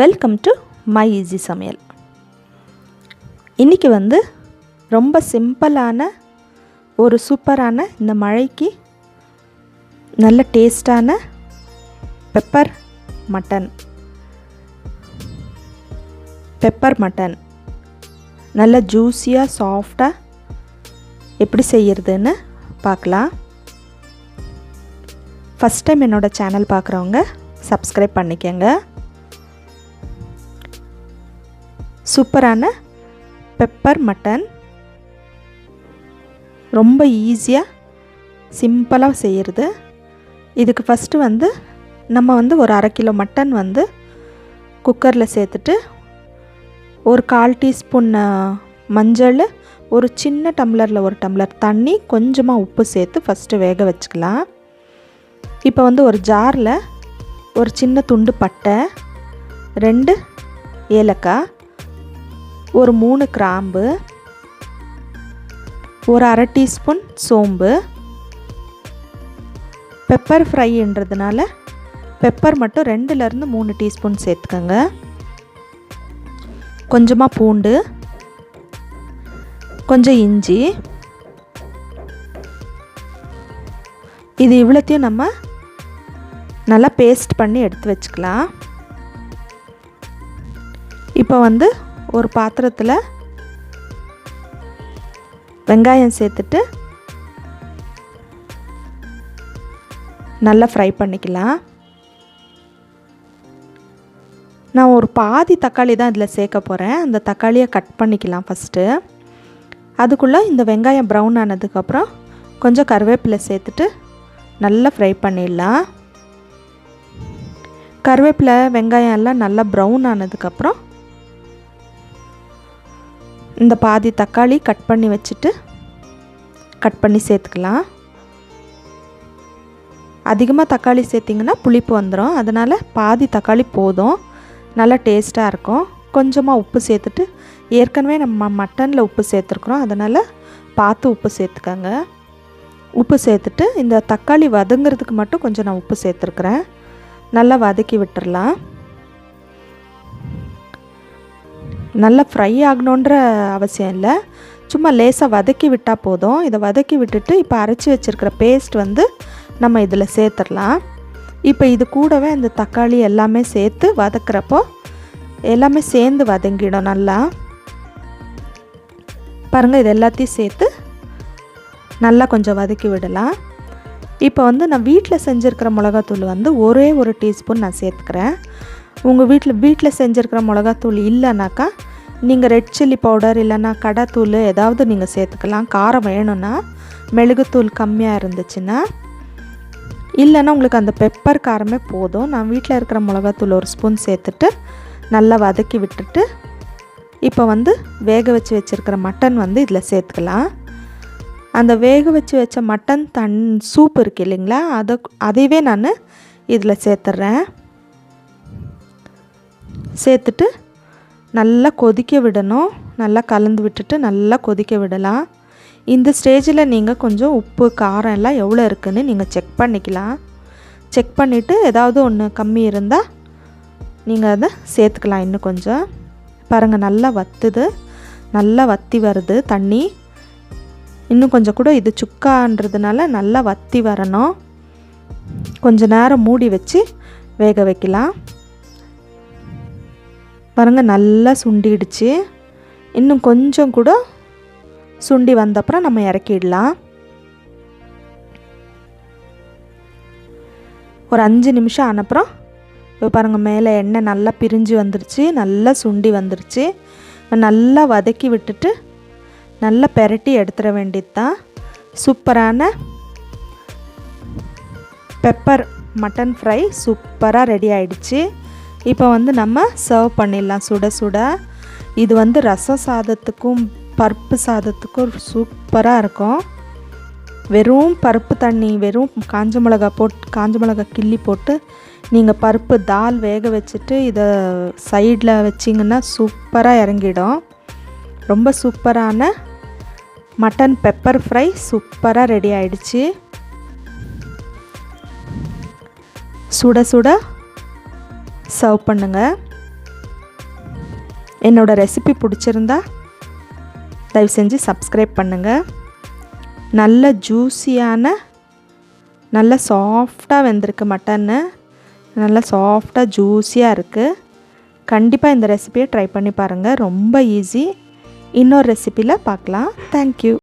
Welcome to my easy சமையல் இன்றைக்கி வந்து ரொம்ப சிம்பிளான ஒரு சூப்பரான இந்த மழைக்கு நல்ல டேஸ்டான பெப்பர் மட்டன். Pepper mutton. நல்ல ஜூஸியாக சாஃப்டாக எப்படி செய்கிறதுன்னு பார்க்கலாம். ஃபஸ்ட் டைம் என்னோடய சேனல் பார்க்குறவங்க சப்ஸ்கிரைப் பண்ணிக்கோங்க. சூப்பரான பெப்பர் மட்டன். ரொம்ப ஈஸியாக சிம்பிளாக செய்கிறது இதுக்கு ஃபஸ்ட்டு வந்து நம்ம வந்து ஒரு அரை கிலோ மட்டன் வந்து குக்கரில் சேர்த்துட்டு ஒரு கால் டீஸ்பூன் மஞ்சள் ஒரு சின்ன டம்ளரில் ஒரு டம்ளர் தண்ணி கொஞ்சமாக உப்பு சேர்த்து ஃபஸ்ட்டு வேக வச்சுக்கலாம். இப்போ வந்து ஒரு ஜாரில் ஒரு சின்ன துண்டு பட்டை ரெண்டு ஏலக்காய் ஒரு மூணு கிராம்பு ஒரு அரை டீஸ்பூன் சோம்பு. பெப்பர் ஃப்ரைன்றதுனால பெப்பர் மட்டும் ரெண்டுலேருந்து மூணு டீஸ்பூன் சேர்த்துக்கோங்க. கொஞ்சமாக பூண்டு கொஞ்சம் இஞ்சி. இது இவ்வளோத்தையும் நம்ம நல்லா பேஸ்ட் பண்ணி எடுத்து வச்சுக்கலாம். இப்போ வந்து ஒரு பாத்திரத்தில் வெங்காயம் சேர்த்துட்டு நல்லா ஃப்ரை பண்ணிக்கலாம். நான் ஒரு பாதி தக்காளி தான் இதில் சேர்க்க போகிறேன் அந்த தக்காளியை கட் பண்ணிக்கலாம் ஃபஸ்ட்டு அதுக்குள்ளே இந்த வெங்காயம் ப்ரௌன் ஆனதுக்கப்புறம் கொஞ்சம் கருவேப்பிலை சேர்த்துட்டு நல்லா ஃப்ரை பண்ணிடலாம். கருவேப்பிலை வெங்காயம் எல்லாம் நல்லா ப்ரௌன் ஆனதுக்கப்புறம் இந்த பாதி தக்காளி கட் பண்ணி வச்சுட்டு கட் பண்ணி சேர்த்துக்கலாம். அதிகமாக தக்காளி சேர்த்திங்கன்னா புளிப்பு வந்துடும் அதனால் பாதி தக்காளி போதும். நல்லா டேஸ்ட்டாக இருக்கும். கொஞ்சமாக உப்பு சேர்த்துட்டு ஏற்கனவே நம்ம மட்டனில் உப்பு சேர்த்துருக்குறோம். அதனால் பார்த்து உப்பு சேர்த்துக்கோங்க. உப்பு சேர்த்துட்டு இந்த தக்காளி வதங்கிறதுக்கு மட்டும் கொஞ்சம் நான் உப்பு சேர்த்துருக்குறேன். நல்லா வதக்கி விட்டுறலாம். நல்லா ஃப்ரை ஆகணுன்ற அவசியம் இல்லை. சும்மா லேசாக வதக்கி விட்டால் போதும். இதை வதக்கி விட்டுட்டு இப்போ அரைச்சி வச்சுருக்கிற பேஸ்ட் வந்து நம்ம இதில் சேர்த்துடலாம். இப்போ இது கூடவே இந்த தக்காளி எல்லாமே சேர்த்து வதக்கிறப்போ எல்லாமே சேர்ந்து வதங்கிடும் நல்லா. பாருங்கள் இது எல்லாத்தையும் சேர்த்து நல்லா கொஞ்சம் வதக்கி விடலாம். இப்போ வந்து நான் வீட்டில் செஞ்சுருக்கிற மிளகாத்தூள் வந்து ஒரே ஒரு டீஸ்பூன் நான் சேர்த்துக்கிறேன். உங்கள் வீட்டில் வீட்டில் செஞ்சுருக்கிற மிளகாத்தூள் இல்லைனாக்கா நீங்கள் ரெட் சில்லி பவுடர் இல்லைன்னா கடைத்தூள் ஏதாவது நீங்கள் சேர்த்துக்கலாம். காரம் வேணும்னா மெழுகுத்தூள் கம்மியாக இருந்துச்சுன்னா இல்லைன்னா உங்களுக்கு அந்த பெப்பர் காரமே போதும். நான் வீட்டில் இருக்கிற மிளகாத்தூள் ஒரு ஸ்பூன் சேர்த்துட்டு நல்லா வதக்கி விட்டுட்டு இப்போ வந்து வேக வச்சு வச்சுருக்கிற மட்டன் வந்து இதில் சேர்த்துக்கலாம். அந்த வேக வச்சு வச்ச மட்டன் தன் சூப் இருக்குது இல்லைங்களா? அதை அதையவே நான் இதில் சேர்த்துட்றேன் சேர்த்துட்டு நல்லா கொதிக்க விடணும். நல்லா கலந்து விட்டுட்டு நல்லா கொதிக்க விடலாம். இந்த ஸ்டேஜில் நீங்கள் கொஞ்சம் உப்பு காரம் எல்லாம் எவ்வளோ இருக்குதுன்னு நீங்கள் செக் பண்ணிக்கலாம். செக் பண்ணிவிட்டு ஏதாவது ஒன்று கம்மி இருந்தால் நீங்கள் அதை சேர்த்துக்கலாம் இன்னும் கொஞ்சம். பாருங்கள் நல்லா வத்துது. நல்லா வத்தி வருது தண்ணி. இன்னும் கொஞ்சம் கூட இது சுக்கான்றதுனால நல்லா வத்தி வரணும். கொஞ்ச நேரம் மூடி வச்சு வேக வைக்கலாம். பாருங்கள் நல்லா சுண்டிடுச்சு. இன்னும் கொஞ்சம் கூட சுண்டி வந்தப்புறம் நம்ம இறக்கிடலாம். ஒரு அஞ்சு நிமிஷம் ஆனப்புறம் இப்போ பாருங்கள் மேலே எண்ணெய் நல்லா பிரிஞ்சு வந்துருச்சு நல்லா சுண்டி வந்துருச்சு. நல்லா வதக்கி விட்டுட்டு நல்லா பெரட்டி எடுத்துட வேண்டியது தான் சூப்பரான பெப்பர் மட்டன் ஃப்ரை சூப்பராக ரெடி ஆயிடுச்சு. இப்போ வந்து நம்ம சர்வ் பண்ணிடலாம். சுட சுட. இது வந்து ரசம் சாதத்துக்கும் பருப்பு சாதத்துக்கும் சூப்பராக இருக்கும். வெறும் பருப்பு தண்ணி வெறும் காஞ்ச மிளகா போட்டு காஞ்ச மிளகா கிள்ளி போட்டு நீங்கள் பருப்பு தால் வேக வச்சுட்டு இதை சைடில் வச்சிங்கன்னா சூப்பராக இறங்கிடும். ரொம்ப சூப்பரான மட்டன் பெப்பர் ஃப்ரை சூப்பராக ரெடி ஆயிடுச்சு. சுட சுட. சர்வ் பண்ணுங்கள் என்னோடய ரெசிபி பிடிச்சிருந்தா தயவு செஞ்சு சப்ஸ்கிரைப் பண்ணுங்கள் நல்ல ஜூஸியான நல்ல சாஃப்டாக வெந்திருக்கு மட்டன்னு நல்லா சாஃப்டாக ஜூஸியாக இருக்குது கண்டிப்பாக இந்த ரெசிபியை ட்ரை பண்ணி பாருங்கள் ரொம்ப ஈஸி இன்னொரு ரெசிப்பியில் பார்க்கலாம் தேங்க்யூ